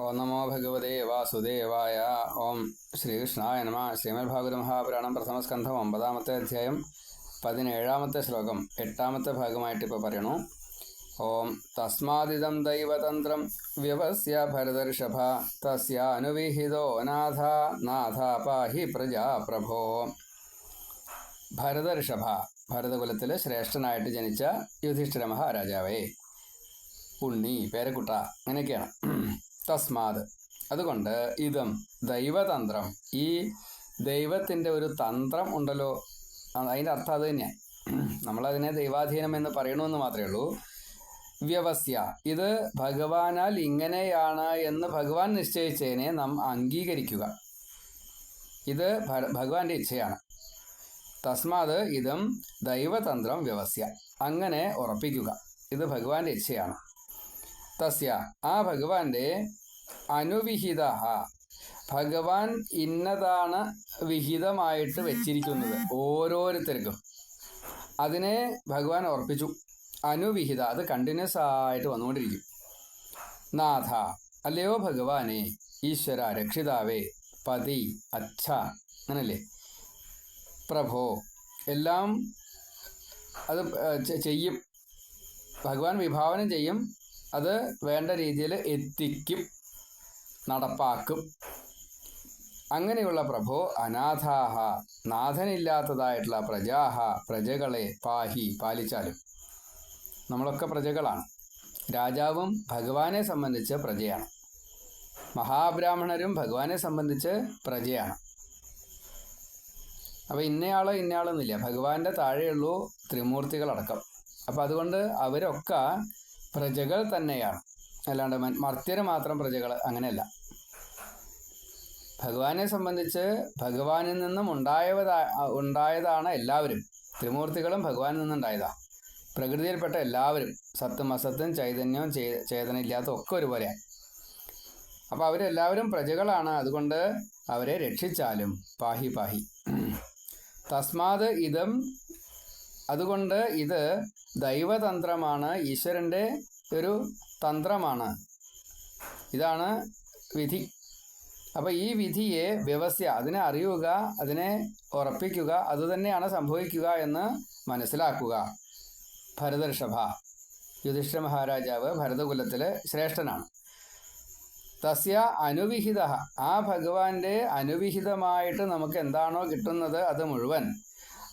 ഓം നമോ ഭഗവതേ വാസുദേവായ. ഓം ശ്രീകൃഷ്ണായ നമ. ശ്രീമദ് ഭാഗവത മഹാപുരാണം പ്രഥമസ്കന്ധം ഒമ്പതാമത്തെ അധ്യായം പതിനേഴാമത്തെ ശ്ലോകം എട്ടാമത്തെ ഭാഗമായിട്ട് ഇപ്പോൾ പറയണു. ഓം തസ്മാതിദം ദൈവതന്ത്രം വ്യവസ്യ ഭരതർഷഭ തസ്യാനുവിഹിതോ നാഥ നാഥ പാഹി പ്രജാപ്രഭോ ഭരതർഷഭ ഭരതകുലത്തിലെ ശ്രേഷ്ഠനായിട്ട് ജനിച്ച യുധിഷ്ഠിര മഹാരാജാവേ. ഉണ്ണി പേരക്കുട്ട അങ്ങനെയൊക്കെയാണ് തസ്മാത്. അതുകൊണ്ട് ഇതും ദൈവതന്ത്രം. ഈ ദൈവത്തിന്റെ ഒരു തന്ത്രം ഉണ്ടല്ലോ. അത് അതിന്റെ അർത്ഥം അത് തന്നെയാണ് നമ്മളതിനെ ദൈവാധീനം എന്ന് പറയണമെന്ന് മാത്രമേ ഉള്ളൂ. വ്യവസ്യ. ഇത് ഭഗവാനാൽ ഇങ്ങനെയാണ് എന്ന് ഭഗവാൻ നിശ്ചയിച്ചതിനെ നാം അംഗീകരിക്കുക. ഇത് ഭഗവാന്റെ ഇച്ഛയാണ്. തസ്മാത് ഇതും ദൈവതന്ത്രം വ്യവസ്യ. അങ്ങനെ ഉറപ്പിക്കുക. ഇത് ഭഗവാന്റെ ഇച്ഛയാണ്. തസ്യ. ആ ഭഗവാന്റെ അനുവിഹിത ഭഗവാൻ ഇന്നതാണ് വിഹിതമായിട്ട് വെച്ചിരിക്കുന്നത് ഓരോരുത്തർക്കും. അതിനെ ഭഗവാൻ ഉറപ്പിച്ചു അനുവിഹിത അത് കണ്ടിന്യൂസ് ആയിട്ട് വന്നുകൊണ്ടിരിക്കും. നാഥ അല്ലയോ ഭഗവാനെ ഈശ്വര രക്ഷിതാവേ പതി അച്ഛ അങ്ങനല്ലേ? പ്രഭോ എല്ലാം അത് ചെയ്യും. ഭഗവാൻ വിഭാവനം ചെയ്യും. അത് വേണ്ട രീതിയിൽ എത്തിക്കും. നടപ്പാക്കും. അങ്ങനെയുള്ള പ്രഭോ അനാഥാഹ നാഥനില്ലാത്തതായിട്ടുള്ള പ്രജാഹ പ്രജകളെ പാഹി പാലിച്ചാലും. നമ്മളൊക്കെ പ്രജകളാണ്. രാജാവും ഭഗവാനെ സംബന്ധിച്ച് പ്രജയാണ്. മഹാബ്രാഹ്മണരും ഭഗവാനെ സംബന്ധിച്ച് പ്രജയാണ്. അപ്പോൾ ഇന്നയാൾ ഇന്നയാളെന്നില്ല ഭഗവാന്റെ താഴെയുള്ളൂ ത്രിമൂർത്തികളടക്കം. അപ്പോൾ അതുകൊണ്ട് അവരൊക്കെ പ്രജകൾ തന്നെയാണ്. അല്ലാണ്ട് മർത്യർ മാത്രം പ്രജകൾ അങ്ങനെയല്ല. ഭഗവാനെ സംബന്ധിച്ച് ഭഗവാനിൽ നിന്നും ഉണ്ടായവതാ ഉണ്ടായതാണ് എല്ലാവരും. ത്രിമൂർത്തികളും ഭഗവാനിൽ നിന്നുണ്ടായതാണ് പ്രകൃതിയിൽപ്പെട്ട എല്ലാവരും സത്തും അസത്തും ചൈതന്യവും ചേ- ചേതനയില്ലാത്ത ഒക്കെ ഒരുപോലെയാണ് അപ്പോൾ അവരെല്ലാവരും പ്രജകളാണ്. അതുകൊണ്ട് അവരെ രക്ഷിച്ചാലും പാഹി പാഹി. തസ്മാത് ഇതും അതുകൊണ്ട് ഇത് ദൈവതന്ത്രമാണ് ഈശ്വരന്റെ ഒരു തന്ത്രമാണ്. ഇതാണ് വിധി. അപ്പോൾ ഈ വിധിയെ വ്യവസ്ഥ അതിനെ അറിയുക അതിനെ ഉറപ്പിക്കുക അതുതന്നെയാണ് സംഭവിക്കുക എന്ന് മനസ്സിലാക്കുക. ഭരതർഷഭ യുധിഷ്ഠ മഹാരാജാവ് ഭരതകുലത്തിലെ ശ്രേഷ്ഠനാണ്. തസ്യ അനുവിഹിത. ആ ഭഗവാന്റെ അനുവിഹിതമായിട്ട് നമുക്ക് എന്താണോ കിട്ടുന്നത് അത് മുഴുവൻ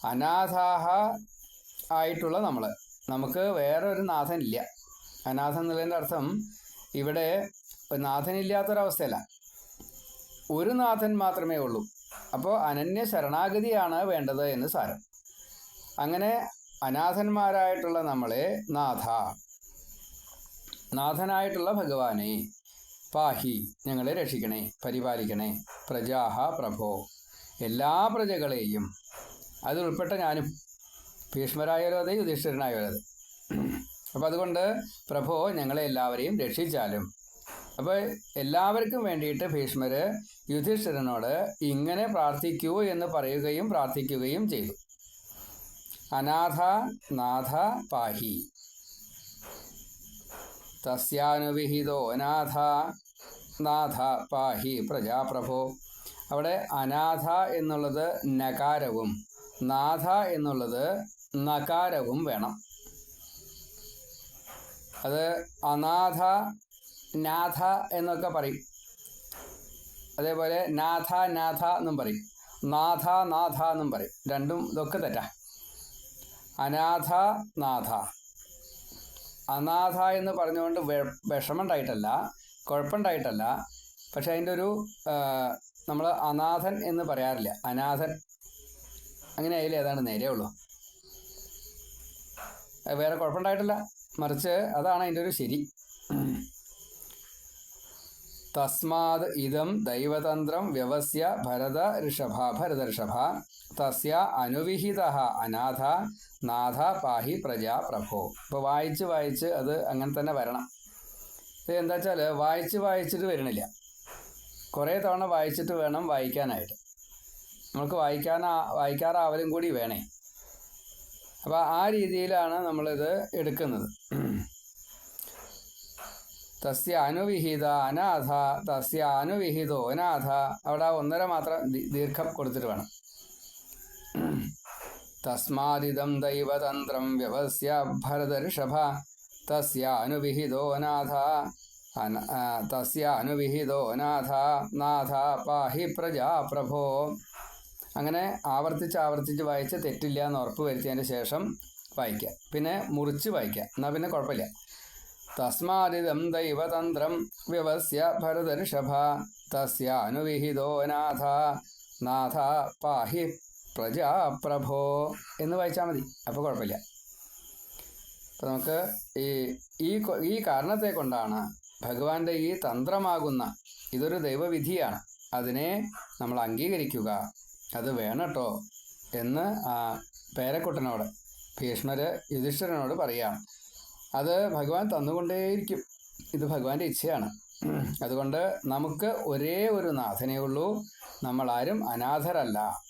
അനാഥാഹ ആയിട്ടുള്ള നമ്മൾ നമുക്ക് വേറെ ഒരു നാഥൻ അനാഥൻ എന്നുള്ളതിന്റെ അർത്ഥം ഇവിടെ നാഥനില്ലാത്തൊരവസ്ഥയല്ല. ഒരു നാഥൻ മാത്രമേ ഉള്ളൂ. അപ്പോൾ അനന്യ ശരണാഗതിയാണ് വേണ്ടത് എന്ന് സാരം. അങ്ങനെ അനാഥന്മാരായിട്ടുള്ള നമ്മളെ നാഥ നാഥനായിട്ടുള്ള ഭഗവാനെ പാഹി ഞങ്ങളെ രക്ഷിക്കണേ പരിപാലിക്കണേ പ്രജാഹ പ്രഭോ എല്ലാ പ്രജകളെയും. അതിലുൾപ്പെട്ട ഞാനും ഭീഷ്മരായാലും അതെ യുധിഷ്ഠിരനായാലും അതെ. അപ്പം അതുകൊണ്ട് പ്രഭോ ഞങ്ങളെ എല്ലാവരെയും രക്ഷിച്ചാലും. അപ്പോൾ എല്ലാവർക്കും വേണ്ടിയിട്ട് ഭീഷ്മർ യുധിഷ്ഠിരനോട് ഇങ്ങനെ പ്രാർത്ഥിക്കൂ എന്ന് പറയുകയും പ്രാർത്ഥിക്കുകയും ചെയ്തു. അനാഥ നാഥ പാഹി. തസ്യാനുവിഹിതോ അനാഥ നാഥ പാഹി പ്രജാപ്രഭോ. അവിടെ അനാഥ എന്നുള്ളത് നകാരവും നാഥ എന്നുള്ളത് നകാരവും വേണം. അത് അനാഥ നാഥ എന്നൊക്കെ പറയും. അതേപോലെ നാഥ നാഥ എന്നും പറയും. നാഥ നാഥ എന്നും പറയും. രണ്ടും ഇതൊക്കെ തെറ്റാ. അനാഥ നാഥ. അനാഥ എന്ന് പറഞ്ഞുകൊണ്ട് വിഷമുണ്ടായിട്ടല്ല കുഴപ്പമുണ്ടായിട്ടല്ല. പക്ഷെ അതിന്റെ ഒരു നമ്മൾ അനാഥൻ എന്ന് പറയാറില്ല. അനാഥൻ. അങ്ങനെ അതിൽ ഏതാണ് നേരെയുള്ളൂ. വേറെ കുഴപ്പമുണ്ടായിട്ടില്ല. മറിച്ച് അതാണ് അതിന്റെ ഒരു ശരി. തസ്മാത് ഇതം ദൈവതന്ത്രം വ്യവസ്യ ഭരത ഋഷഭ ഭരത ഋഷഭ തസ്യ അനുവിഹിത അനാഥ നാഥ പാഹി പ്രജാ പ്രഭോ. ഇപ്പോൾ വായിച്ച് വായിച്ച് അത് അങ്ങനെ തന്നെ വരണം. ഇത് എന്താ വെച്ചാൽ വായിച്ച് വായിച്ചിട്ട് വരണില്ല. കുറേ തവണ വായിച്ചിട്ട് വേണം വായിക്കാനായിട്ട്. നമുക്ക് വായിക്കാനാ വായിക്കാറാവലും കൂടി വേണേ. അപ്പോൾ ആ രീതിയിലാണ് നമ്മളിത് എടുക്കുന്നത്. തസ്യ അനുവിഹിത അനാഥ തസ്യ അനുവിഹിതോ അനാഥ. അവിടെ ഒന്നര മാത്രം ദീർഘം കൊടുത്തിട്ട് വേണം. തസ്മാദിദം ദൈവതന്ത്രം വ്യവസ്യ ഭരതർഷഭ. തസ്യ അനുവിഹിതോ അനാഥ. തസ്യ അനുവിഹിതോ അനാഥ. നാഥ പാഹി പ്രജാപ്രഭോ. അങ്ങനെ ആവർത്തിച്ച് ആവർത്തിച്ച് വായിച്ച് തെറ്റില്ല എന്ന് ഉറപ്പ് വരുത്തിയതിന് ശേഷം വായിക്കുക. പിന്നെ മുറിച്ച് വായിക്കുക. എന്നാൽ പിന്നെ കുഴപ്പമില്ല. തസ്മാരിതം ദൈവതന്ത്രം വ്യവസ്യ ഭരതഋഷഭ തസ്യ അനുവിഹിതോ നാഥ നാഥ പാഹി പ്രജാപ്രഭോ എന്ന് വായിച്ചാൽ മതി. അപ്പോൾ കുഴപ്പമില്ല. അപ്പോൾ നമുക്ക് ഈ ഈ ഈ കാരണത്തെ കൊണ്ടാണ് ഭഗവാന്റെ ഈ തന്ത്രമാകുന്ന ഇതൊരു ദൈവവിധിയാണ്. അതിനെ നമ്മൾ അംഗീകരിക്കുക. അത് വേണം കേട്ടോ എന്ന് പേരക്കുട്ടനോട് ഭീഷ്മര് യുധിഷ്ഠിരനോട് പറയുകയാണ് അത് ഭഗവാൻ തന്നുകൊണ്ടേയിരിക്കും. ഇത് ഭഗവാന്റെ ഇച്ഛയാണ്. അതുകൊണ്ട് നമുക്ക് ഒരേ ഒരു നാഥനേ ഉള്ളൂ. നമ്മളാരും അനാഥരല്ല.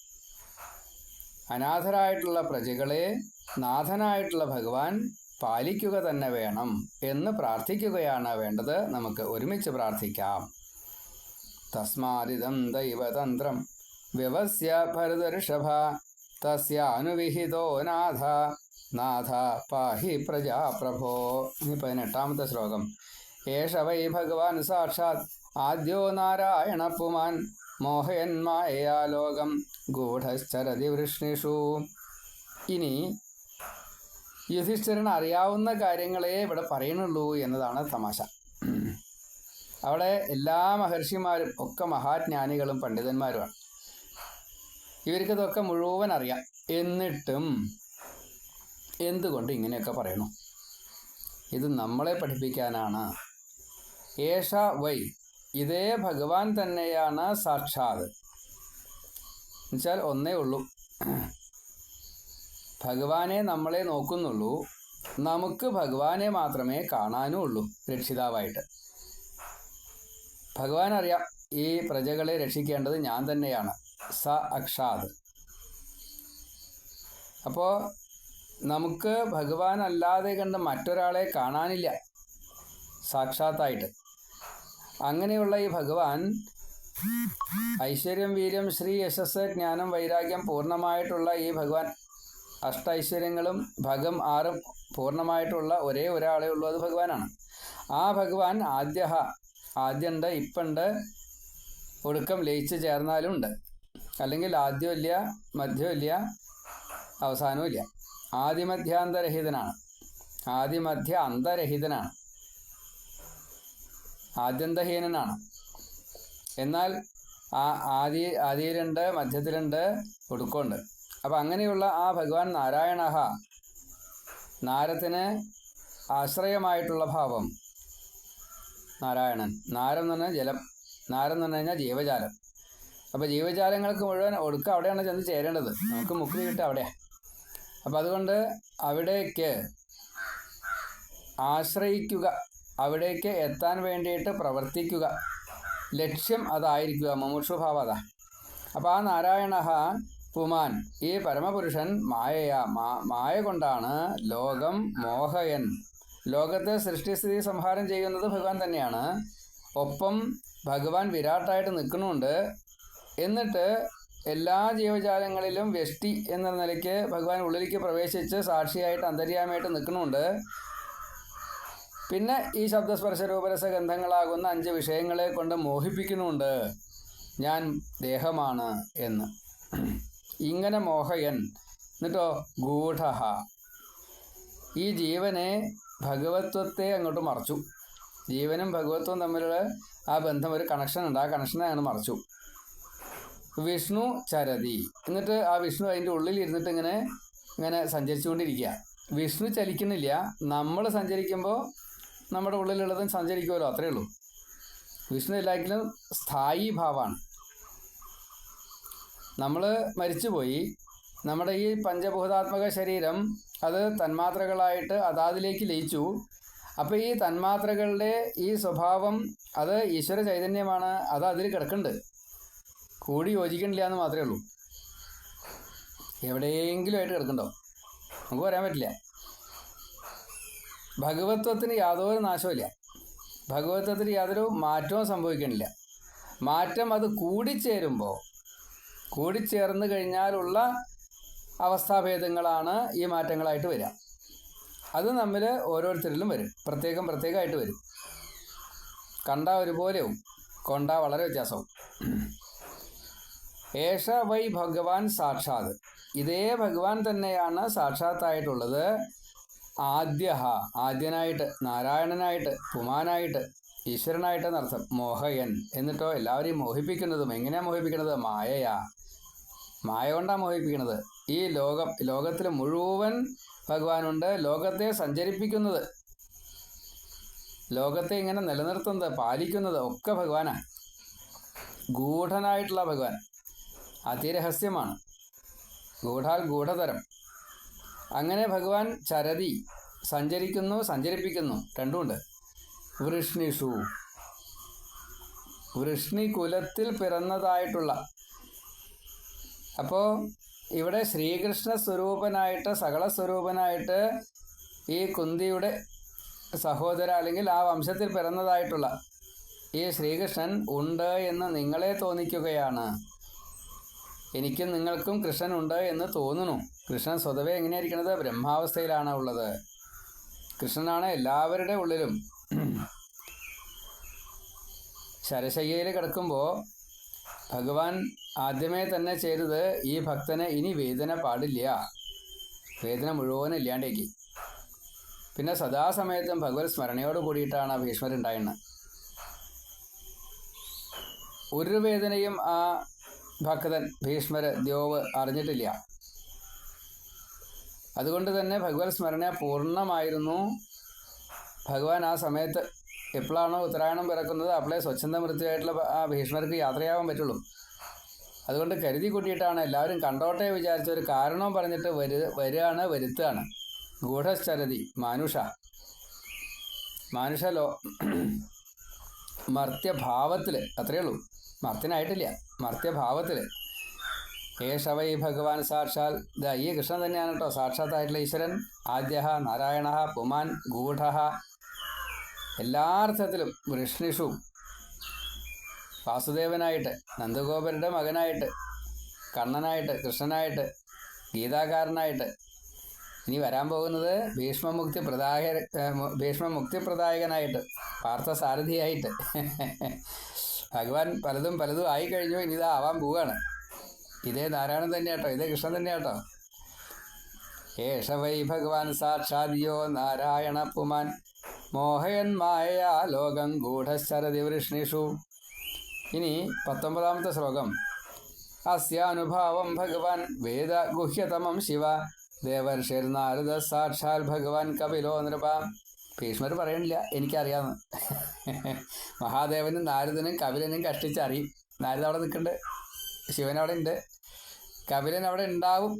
അനാഥരായിട്ടുള്ള പ്രജകളെ നാഥനായിട്ടുള്ള ഭഗവാൻ പാലിക്കുക തന്നെ വേണം എന്ന് പ്രാർത്ഥിക്കുകയാണ് വേണ്ടത്. നമുക്ക് ഒരുമിച്ച് പ്രാർത്ഥിക്കാം. തസ്മാരിതം ദൈവതന്ത്രം. വ്യവസ്യ ഭരതഋഷഭ തസ്യ നാഥ നാഥ പാഹി പ്രജാപ്രഭോ ഇനി പതിനെട്ടാമത്തെ ശ്ലോകം. ഏഷ വൈ ഭഗവാൻ സാക്ഷാത് ആദ്യോ നാരായണ പുമാൻ മോഹയൻ മായയാ ലോകം ഗൂഢശ്ചരതി വൃഷ്ണിഷു. ഇനി യുധിഷ്ഠിരന് അറിയാവുന്ന കാര്യങ്ങളെ ഇവിടെ പറയുന്നുള്ളൂ എന്നതാണ് തമാശ. അവിടെ എല്ലാ മഹർഷിമാരും ഒക്കെ മഹാജ്ഞാനികളും പണ്ഡിതന്മാരുമാണ്. ഇവർക്കിതൊക്കെ മുഴുവൻ അറിയാം. എന്നിട്ടും എന്തുകൊണ്ട് ഇങ്ങനെയൊക്കെ പറയണു? ഇത് നമ്മളെ പഠിപ്പിക്കാനാണ്. ഏഷ വൈ ഇതേ ഭഗവാൻ തന്നെയാണ് സാക്ഷാത്. എന്നുവെച്ചാൽ ഒന്നേ ഉള്ളൂ. ഭഗവാനെ നമ്മളെ നോക്കുന്നുള്ളൂ. നമുക്ക് ഭഗവാനെ മാത്രമേ കാണാനും ഉള്ളൂ രക്ഷിതാവായിട്ട്. ഭഗവാൻ അറിയാം ഈ പ്രജകളെ രക്ഷിക്കേണ്ടത് ഞാൻ തന്നെയാണ്. സ അക്ഷാദ്. അപ്പോൾ നമുക്ക് ഭഗവാൻ അല്ലാതെ കണ്ട് മറ്റൊരാളെ കാണാനില്ല. സാക്ഷാത്തായിട്ട്. അങ്ങനെയുള്ള ഈ ഭഗവാൻ ഐശ്വര്യം വീര്യം ശ്രീ യശസ് ജ്ഞാനം വൈരാഗ്യം പൂർണമായിട്ടുള്ള ഈ ഭഗവാൻ അഷ്ടൈശ്വര്യങ്ങളും ഭഗം ആറും പൂർണമായിട്ടുള്ള ഒരേ ഒരാളേ ഉള്ളൂ അത് ഭഗവാനാണ്. ആ ഭഗവാൻ ആദ്യ ആദ്യമുണ്ട് ഇപ്പുണ്ട് ഒടുക്കം ലയിച്ച് ചേർന്നാലും ഉണ്ട് അല്ലെങ്കിൽ ആദ്യമില്ല മധ്യമില്ല അവസാനവും ഇല്ല ആദിമധ്യാന്തരഹിതനാണ്. ആദിമധ്യ അന്തരഹിതനാണ്. ആദ്യന്തഹീനനാണ്. എന്നാൽ ആ ആദി ആദിയിലുണ്ട് മധ്യത്തിലുണ്ട് ഒടുക്കമുണ്ട്. അപ്പം അങ്ങനെയുള്ള ആ ഭഗവാൻ നാരായണ നാരത്തിന് ആശ്രയമായിട്ടുള്ള ഭാവം നാരായണൻ. നാരം എന്ന് പറഞ്ഞാൽ ജലം. നാരം എന്ന് പറഞ്ഞു കഴിഞ്ഞാൽ ജീവജാലം. അപ്പോൾ ജീവജാലങ്ങൾക്ക് മുഴുവൻ ഒടുക്ക അവിടെയാണ് ചെന്ന് ചേരേണ്ടത്. നമുക്ക് മുക്തി കിട്ടുക അവിടെയാണ് അപ്പം അതുകൊണ്ട് അവിടേക്ക് ആശ്രയിക്കുക. അവിടേക്ക് എത്താൻ വേണ്ടിയിട്ട് പ്രവർത്തിക്കുക. ലക്ഷ്യം അതായിരിക്കുക. മുമുക്ഷുഭാവ അതാ. അപ്പോൾ ആ നാരായണ പുമാൻ ഈ പരമപുരുഷൻ മായയാ. മായ കൊണ്ടാണ് ലോകം മോഹയൻ. ലോകത്തെ സൃഷ്ടിസ്ഥിതി സംഹാരം ചെയ്യുന്നത് ഭഗവാൻ തന്നെയാണ്. ഒപ്പം ഭഗവാൻ വിരാട്ടായിട്ട് നിൽക്കുന്നുണ്ട്. എന്നിട്ട് എല്ലാ ജീവജാലങ്ങളിലും വ്യഷ്ടി എന്ന നിലയ്ക്ക് ഭഗവാൻ ഉള്ളിലേക്ക് പ്രവേശിച്ച് സാക്ഷിയായിട്ട് അന്തര്യാമയായിട്ട് നിൽക്കുന്നുണ്ട്. പിന്നെ ഈ ശബ്ദസ്പർശ രൂപരസ ഗന്ധങ്ങളാകുന്ന അഞ്ച് വിഷയങ്ങളെ കൊണ്ട് മോഹിപ്പിക്കുന്നുണ്ട്. ഞാൻ ദേഹമാണ് എന്ന്. ഇങ്ങനെ മോഹയൻ. എന്നിട്ടോ ഗൂഢ ഈ ജീവനെ ഭഗവത്വത്തെ അങ്ങോട്ട് മറച്ചു. ജീവനും ഭഗവത്വവും തമ്മിലുള്ള ആ ബന്ധം ഒരു കണക്ഷൻ ഉണ്ട്. ആ കണക്ഷനെ അങ്ങനെ മറച്ചു. വിഷ്ണു ചരതി. എന്നിട്ട് ആ വിഷ്ണു അതിന്റെ ഉള്ളിൽ ഇരുന്നിട്ട് ഇങ്ങനെ ഇങ്ങനെ സഞ്ചരിച്ചുകൊണ്ടിരിക്കുക. വിഷ്ണു ചലിക്കുന്നില്ല. നമ്മൾ സഞ്ചരിക്കുമ്പോൾ നമ്മുടെ ഉള്ളിലുള്ളതും സഞ്ചരിക്കുമല്ലോ അത്രയേ ഉള്ളൂ. വിഷ്ണു എല്ലാറ്റിലും സ്ഥായി ഭാവമാണ് നമ്മൾ മരിച്ചുപോയി. നമ്മുടെ ഈ പഞ്ചഭൂതാത്മക ശരീരം അത് തന്മാത്രകളായിട്ട് അതാതിലേക്ക് ലയിച്ചു. അപ്പോൾ ഈ തന്മാത്രകളുടെ ഈ സ്വഭാവം അത് ഈശ്വര ചൈതന്യമാണ് അത് അതിൽ കിടക്കുന്നുണ്ട്. കൂടി യോജിക്കണില്ല എന്ന് മാത്രമേ ഉള്ളൂ. എവിടെയെങ്കിലും ആയിട്ട് കിടക്കണ്ടോ? നമുക്ക് പറയാൻ പറ്റില്ല. ഭഗവത്വത്തിന് യാതൊരു നാശമില്ല ഭഗവത്വത്തിന് യാതൊരു മാറ്റവും സംഭവിക്കണില്ല. മാറ്റം അത് കൂടിച്ചേരുമ്പോൾ കൂടിച്ചേർന്ന് കഴിഞ്ഞാലുള്ള അവസ്ഥാഭേദങ്ങളാണ് ഈ മാറ്റങ്ങളായിട്ട് വരിക. അത് നമ്മൾ ഓരോരുത്തരിലും വരും. പ്രത്യേകം പ്രത്യേകമായിട്ട് വരും. കണ്ട ഒരുപോലെയും കൊണ്ട വളരെ വ്യത്യാസവും ഏഷ വൈ ഭഗവാൻ സാക്ഷാത്. ഇതേ ഭഗവാൻ തന്നെയാണ് സാക്ഷാത്തായിട്ടുള്ളത്. ആദ്യ ആദ്യനായിട്ട് നാരായണനായിട്ട് പുമാനായിട്ട് ഈശ്വരനായിട്ട് എന്നർത്ഥം മോഹയൻ. എന്നിട്ടോ എല്ലാവരെയും മോഹിപ്പിക്കുന്നതും എങ്ങനെയാ മോഹിപ്പിക്കുന്നത്? മായയാ. മായ കൊണ്ടാണ് മോഹിപ്പിക്കുന്നത്? ഈ ലോകം ലോകത്തിൽ മുഴുവൻ ഭഗവാനുണ്ട്. ലോകത്തെ സഞ്ചരിപ്പിക്കുന്നത് ലോകത്തെ ഇങ്ങനെ നിലനിർത്തുന്നത് പാലിക്കുന്നത് ഒക്കെ ഭഗവാനാണ്. ഗൂഢനായിട്ടുള്ള ഭഗവാൻ. അതിരഹസ്യമാണ് ഗൂഢാൽ ഗൂഢതരം. അങ്ങനെ ഭഗവാൻ ചരതി സഞ്ചരിക്കുന്നു സഞ്ചരിപ്പിക്കുന്നു. രണ്ടുമുണ്ട്. വൃഷ്ണിഷു. വൃഷ്ണി കുലത്തിൽ പിറന്നതായിട്ടുള്ള. അപ്പോൾ ഇവിടെ ശ്രീകൃഷ്ണ സ്വരൂപനായിട്ട് സകല സ്വരൂപനായിട്ട് ഈ കുന്തിയുടെ സഹോദര അല്ലെങ്കിൽ ആ വംശത്തിൽ പിറന്നതായിട്ടുള്ള ഈ ശ്രീകൃഷ്ണൻ ഉണ്ട് എന്ന് നിങ്ങളെ തോന്നിക്കുകയാണ്. എനിക്കും നിങ്ങൾക്കും കൃഷ്ണൻ ഉണ്ട് എന്ന് തോന്നുന്നു. കൃഷ്ണൻ സ്വതവേ എങ്ങനെയായിരിക്കണത് ബ്രഹ്മാവസ്ഥയിലാണ് ഉള്ളത്. കൃഷ്ണനാണ് എല്ലാവരുടെ ഉള്ളിലും. ശരശയ്യയിൽ കിടക്കുമ്പോൾ ഭഗവാൻ ആദ്യമേ തന്നെ ചെയ്തത് ഈ ഭക്തന് ഇനി വേദന പാടില്ല. വേദന മുഴുവൻ ഇല്ലാണ്ടേക്ക്. പിന്നെ സദാസമയത്തും ഭഗവത് സ്മരണയോട് കൂടിയിട്ടാണ് ഭീഷ്മരുണ്ടായിരുന്നത്. ഒരു വേദനയും ആ ഭക്തൻ ഭീഷ്മര് ദ്യോവ് അറിഞ്ഞിട്ടില്ല. അതുകൊണ്ട് തന്നെ ഭഗവത് സ്മരണ പൂർണമായിരുന്നു. ഭഗവാൻ ആ സമയത്ത് എപ്പോഴാണോ ഉത്തരായണം പിറക്കുന്നത് അപ്പോഴേ സ്വച്ഛന്ത മൃത്യുവായിട്ടുള്ള ആ ഭീഷ്മർക്ക് യാത്രയാവാൻ പറ്റുള്ളൂ. അതുകൊണ്ട് കരുതി കൂട്ടിയിട്ടാണ് എല്ലാവരും കണ്ടോട്ടെ വിചാരിച്ച ഒരു കാരണവും പറഞ്ഞിട്ട് വരു വരികയാണ് വരുത്തുകയാണ്. ഗൂഢശ്ചരതി മാനുഷ. മാനുഷ ലോ മർത്യഭാവത്തിൽ അത്രയേ ഉള്ളൂ. മർത്യനായിട്ടില്ല. മർത്യഭാവത്തിൽ ഏഷവൈ ഭഗവാൻ സാക്ഷാൽ ദാ ഈ കൃഷ്ണൻ തന്നെയാണ് കേട്ടോ. സാക്ഷാത്തായിട്ടുള്ള ഈശ്വരൻ. ആദ്യ നാരായണ പുമാൻ ഗൂഢ എല്ലാ അർത്ഥത്തിലും വൃഷ്ണിഷു. വാസുദേവനായിട്ട് നന്ദഗോപരുടെ മകനായിട്ട് കണ്ണനായിട്ട് കൃഷ്ണനായിട്ട് ഗീതാകാരനായിട്ട് ഇനി വരാൻ പോകുന്നത് ഭീഷ്മമുക്തി പ്രദായ ഭീഷ്മമുക്തി പ്രദായകനായിട്ട് പാർത്ഥസാരഥിയായിട്ട്. ഭഗവാൻ പലതും പലതും ആയി കഴിഞ്ഞു ഇനി ഇതാ ആവാൻ പോവുകയാണ് ഇതേ നാരായണൻ തന്നെയാട്ടോ ഇതേ കൃഷ്ണൻ തന്നെയാട്ടോ. ഏഷ വൈ ഭഗവാൻ സാക്ഷാദിയോ നാരായണ പുമാൻ. മോഹയൻ മായ ലോകം ഗൂഢശരതി വൃഷ്ണിഷു. ഇനി പത്തൊമ്പതാമത്തെ ശ്ലോകം. അസ്യാനുഭാവം ഭഗവാൻ വേദഗുഹ്യതമം ശിവ. ദേവർഷിർ നാരദ സാക്ഷാൽ ഭഗവാൻ കപിലോ നൃപ. ഭീഷ്മർ പറയണില്ല എനിക്കറിയാമെന്ന് മഹാദേവനും നാരദനും കപിലനും കഷ്ടിച്ചറിയും. നാരദ അവിടെ നിൽക്കുന്നുണ്ട് ശിവൻ അവിടെ ഉണ്ട്. കപിലൻ അവിടെ ഉണ്ടാവും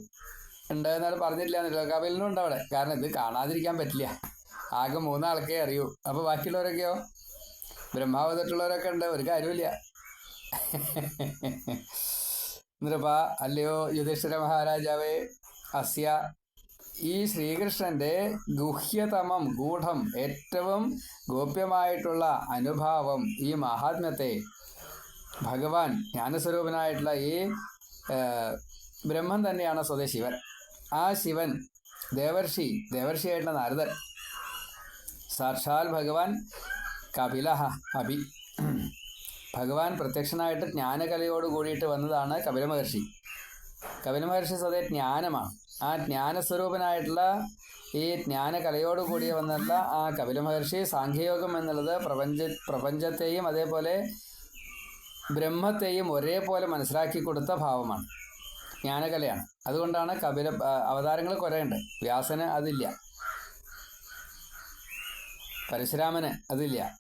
ഉണ്ട് എന്നാൽ പറഞ്ഞില്ല എന്നല്ലോ. കപിലനും ഉണ്ട് അവിടെ. കാരണം ഇത് കാണാതിരിക്കാൻ പറ്റില്ല. ആകെ മൂന്നാൾക്കേ അറിയൂ. അപ്പോൾ ബാക്കിയുള്ളവരൊക്കെയോ? ബ്രഹ്മാവ് തൊട്ടുള്ളവരൊക്കെ ഉണ്ട് ഒരു കാര്യമില്ല നൃപ അല്ലയോ യുധിഷ്ഠിര മഹാരാജാവേ അസ്യ. ഈ ശ്രീകൃഷ്ണന്റെ ഗുഹ്യതമം ഗൂഢം ഏറ്റവും ഗോപ്യമായിട്ടുള്ള അനുഭാവം ഈ മഹാത്മ്യത്തെ ഭഗവാൻ ജ്ഞാനസ്വരൂപനായിട്ടുള്ള ഈ ബ്രഹ്മൻ തന്നെയാണ് സ്വതേ ശിവൻ ആ ശിവൻ ദേവർഷി ദേവർഷിയായിട്ടുള്ള നാരദൻ. സാക്ഷാൽ ഭഗവാൻ കപില അഭി. ഭഗവാൻ പ്രത്യക്ഷനായിട്ട് ജ്ഞാനകലയോട് കൂടിയിട്ട് വന്നതാണ് കപില മഹർഷി കപില മഹർഷി സ്വതേ ജ്ഞാനമാണ്. ആ ജ്ഞാനസ്വരൂപനായിട്ടുള്ള ഈ ജ്ഞാനകലയോട് കൂടി വന്നിട്ടുള്ള ആ കപില മഹർഷി സാഖ്യയോഗം എന്നുള്ളത് പ്രപഞ്ച പ്രപഞ്ചത്തെയും അതേപോലെ ബ്രഹ്മത്തെയും ഒരേപോലെ മനസ്സിലാക്കി കൊടുത്ത ഭാവമാണ്. ജ്ഞാനകലയാണ്. അതുകൊണ്ടാണ് കപില അവതാരങ്ങൾ കുറേയുണ്ട് വ്യാസന് അതില്ല. പരശുരാമന് അതില്ല.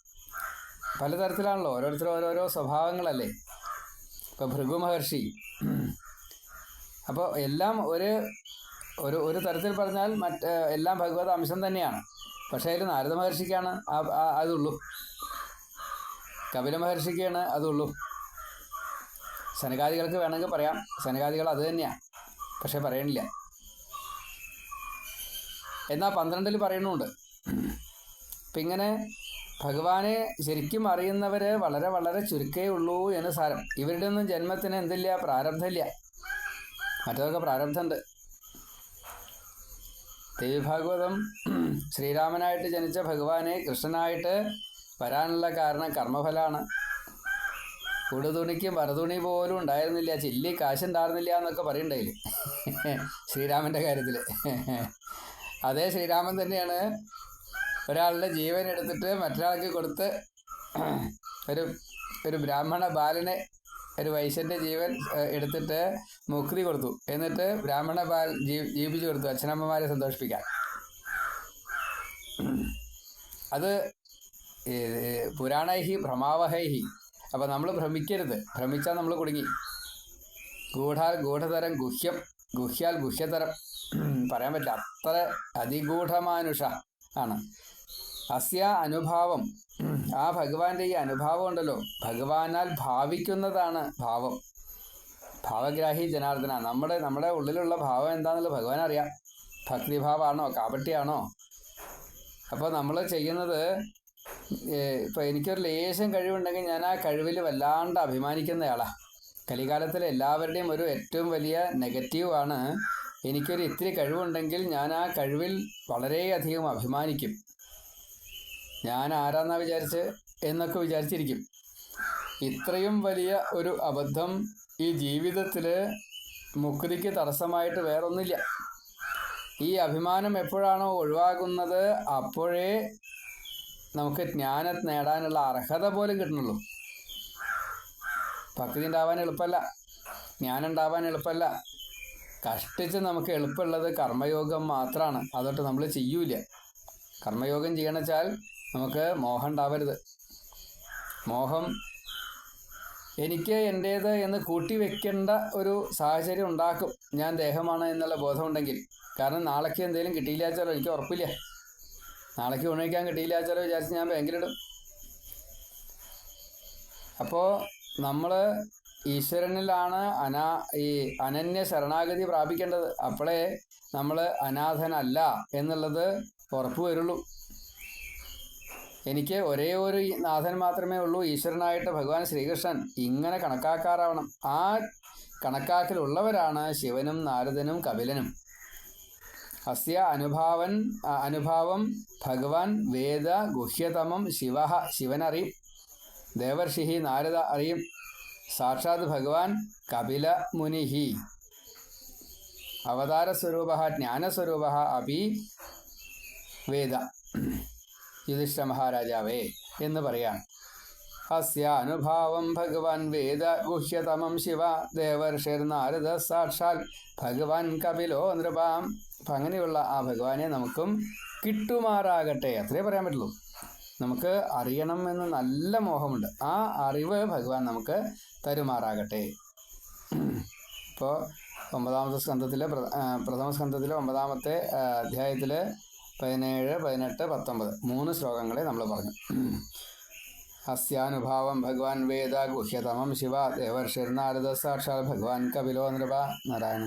പലതരത്തിലാണല്ലോ. ഓരോരുത്തരും ഓരോരോ സ്വഭാവങ്ങളല്ലേ. ഇപ്പൊ ഭൃഗു മഹർഷി. അപ്പോൾ എല്ലാം ഒരു ഒരു ഒരു തരത്തിൽ പറഞ്ഞാൽ മറ്റ് എല്ലാം ഭഗവത് അംശം തന്നെയാണ്. പക്ഷേ അതിൽ നാരദ മഹർഷിക്കാണ് അതുള്ളൂ. കപില മഹർഷിക്കാണ് അതുള്ളൂ. സനകാദികൾക്ക് വേണമെങ്കിൽ പറയാം. സനകാദികൾ അത് തന്നെയാണ് പക്ഷെ പറയണില്ല. എന്നാൽ പന്ത്രണ്ടിൽ പറയണുണ്ട്. അപ്പം ഇങ്ങനെ ഭഗവാനെ ശരിക്കും അറിയുന്നവര് വളരെ വളരെ ചുരുക്കേ ഉള്ളൂ എന്ന് സാരം. ഇവരുടെ ഒന്നും ജന്മത്തിന് എന്തില്ല പ്രാരബ്ധമില്ല. മറ്റതൊക്കെ പ്രാരബ്ധമുണ്ട്. ദേവിഭാഗവതം ശ്രീരാമനായിട്ട് ജനിച്ച ഭഗവാനെ കൃഷ്ണനായിട്ട് വരാനുള്ള കാരണം കർമ്മഫലമാണ് ഉടുതുണിക്കും വരതുണി പോലും ഉണ്ടായിരുന്നില്ല. ചില്ലി കാശുണ്ടായിരുന്നില്ല എന്നൊക്കെ പറയണ്ടായില്ലേ ശ്രീരാമന്റെ കാര്യത്തിൽ അതേ ശ്രീരാമൻ തന്നെയാണ് ഒരാളുടെ ജീവൻ എടുത്തിട്ട് മറ്റൊരാൾക്ക് കൊടുത്ത് ഒരു ഒരു ബ്രാഹ്മണ ബാലനെ ഒരു വൈശ്യന്റെ ജീവൻ എടുത്തിട്ട് മുക്തി കൊടുത്തു. എന്നിട്ട് ബ്രാഹ്മണ ബാൽ ജീ- ജീവിച്ചു കൊടുത്തു അച്ഛനമ്മമാരെ സന്തോഷിപ്പിക്കാൻ. അത് പുരാണൈഹി ഭ്രമാവഹൈഹി. അപ്പൊ നമ്മൾ ഭ്രമിക്കരുത്. ഭ്രമിച്ചാൽ നമ്മൾ കുടുങ്ങി. ഗൂഢാൽ ഗൂഢതരം ഗുഹ്യം ഗുഹ്യാൽ ഗുഹ്യതരം. പറയാൻ പറ്റില്ല. അത്ര അതിഗൂഢമാനുഷ ആണ്. അസ്യ അനുഭാവം ആ ഭഗവാന്റെ ഈ അനുഭാവം ഉണ്ടല്ലോ. ഭഗവാനാൽ ഭാവിക്കുന്നതാണ് ഭാവം. ഭാവഗ്രാഹി ജനാർദ്ദന. നമ്മുടെ നമ്മുടെ ഉള്ളിലുള്ള ഭാവം എന്താണെന്നുള്ളത് ഭഗവാൻ അറിയാം. ഭക്തിഭാവമാണോ കാപട്ടിയാണോ അപ്പോൾ നമ്മൾ ചെയ്യുന്നത് ഇപ്പോൾ ഇപ്പൊ എനിക്കൊരു ലേശം കഴിവുണ്ടെങ്കിൽ ഞാൻ ആ കഴിവിൽ വല്ലാണ്ട് അഭിമാനിക്കുന്നയാളാണ് കലികാലത്തിലെ എല്ലാവരുടെയും ഒരു ഏറ്റവും വലിയ നെഗറ്റീവാണ് എനിക്കൊരു ഇത്തിരി കഴിവുണ്ടെങ്കിൽ ഞാൻ ആ കഴിവിൽ വളരെയധികം അഭിമാനിക്കും. ഞാൻ ആരാന്നാ വിചാരിച്ച് എന്നൊക്കെ വിചാരിച്ചിരിക്കും. ഇത്രയും വലിയ ഒരു അബദ്ധം ഈ ജീവിതത്തിൽ മുക്തിക്ക് തടസ്സമായിട്ട് വേറൊന്നുമില്ല. ഈ അഭിമാനം എപ്പോഴാണോ ഒഴിവാകുന്നത് അപ്പോഴേ നമുക്ക് ജ്ഞാനം നേടാനുള്ള അർഹത പോലും കിട്ടണുള്ളൂ ഭക്തി ഉണ്ടാവാൻ എളുപ്പമല്ല ജ്ഞാനം ഉണ്ടാവാൻ എളുപ്പമല്ല. കഷ്ടിച്ച് നമുക്ക് എളുപ്പമുള്ളത് കർമ്മയോഗം മാത്രമാണ്. അതൊട്ട് നമ്മൾ ചെയ്യൂല. കർമ്മയോഗം ചെയ്യണമെച്ചാൽ നമുക്ക് മോഹം ഉണ്ടാവരുത്. മോഹം എനിക്ക് എന്റേത് എന്ന് കൂട്ടി വെക്കേണ്ട ഒരു സാഹചര്യം ഉണ്ടാക്കും. ഞാൻ ദേഹമാണ് എന്നുള്ള ബോധമുണ്ടെങ്കിൽ. കാരണം നാളേക്ക് എന്തെങ്കിലും കിട്ടിയില്ല വെച്ചാലോ എനിക്ക് ഉറപ്പില്ല. നാളേക്ക് ഉണയിക്കാൻ കിട്ടിയില്ല വെച്ചാലോ വിചാരിച്ച് ഞാൻ ബാങ്കിലിടും അപ്പോൾ നമ്മൾ ഈശ്വരനിലാണ് അനാ ഈ അനന്യ ശരണാഗതി പ്രാപിക്കേണ്ടത്. അപ്പോഴേ നമ്മൾ അനാഥനല്ല എന്നുള്ളത് ഉറപ്പ് വരുള്ളൂ. എനിക്ക് ഒരേ ഒരു നാഥൻ മാത്രമേ ഉള്ളൂ ഈശ്വരനായിട്ട് ഭഗവാൻ ശ്രീകൃഷ്ണൻ ഇങ്ങനെ കണക്കാക്കാറാവണം. ആ കണക്കാക്കലുള്ളവരാണ് ശിവനും നാരദനും കപിലനും. അസ്യ അനുഭാവൻ അനുഭാവം ഭഗവാൻ വേദ ഗുഹ്യതമം ശിവ ശിവനറിയും ദേവർഷിഹി നാരദ അറിയും. സാക്ഷാത് ഭഗവാൻ കപില മുനിഹി അവതാരസ്വരൂപ ജ്ഞാനസ്വരൂപ അപി വേദ. യുധിഷ്ഠ മഹാരാജാവേ എന്ന് പറയാണ്. അസ്യാനുഭാവം ഭഗവാൻ വേദ ഗുഹ്യതമം ശിവ ദേവർഷിർ നാരദ സാക്ഷാൽ ഭഗവാൻ കപിലോ നൃപാം. അങ്ങനെയുള്ള ആ ഭഗവാനെ നമുക്കും കിട്ടുമാറാകട്ടെ. അത്രേ പറയാൻ പറ്റുള്ളൂ. നമുക്ക് അറിയണം എന്ന് നല്ല മോഹമുണ്ട്. ആ അറിവ് ഭഗവാൻ നമുക്ക് തരുമാറാകട്ടെ. ഇപ്പോൾ ഒമ്പതാമത്തെ സ്കന്ധത്തിലെ പ്രഥമ സ്കന്ധത്തിലെ ഒമ്പതാമത്തെ അധ്യായത്തിൽ പതിനേഴ് പതിനെട്ട് പത്തൊമ്പത്. മൂന്ന് ശ്ലോകങ്ങളെ നമ്മൾ പറഞ്ഞു. അസ്യാനുഭാവം ഭഗവാൻ വേദ ഗുഹ്യതമം ശിവ ദേവർഷിർ നാരദ സാക്ഷാൽ ഭഗവാൻ കപിലോ നൃപ നാരായണ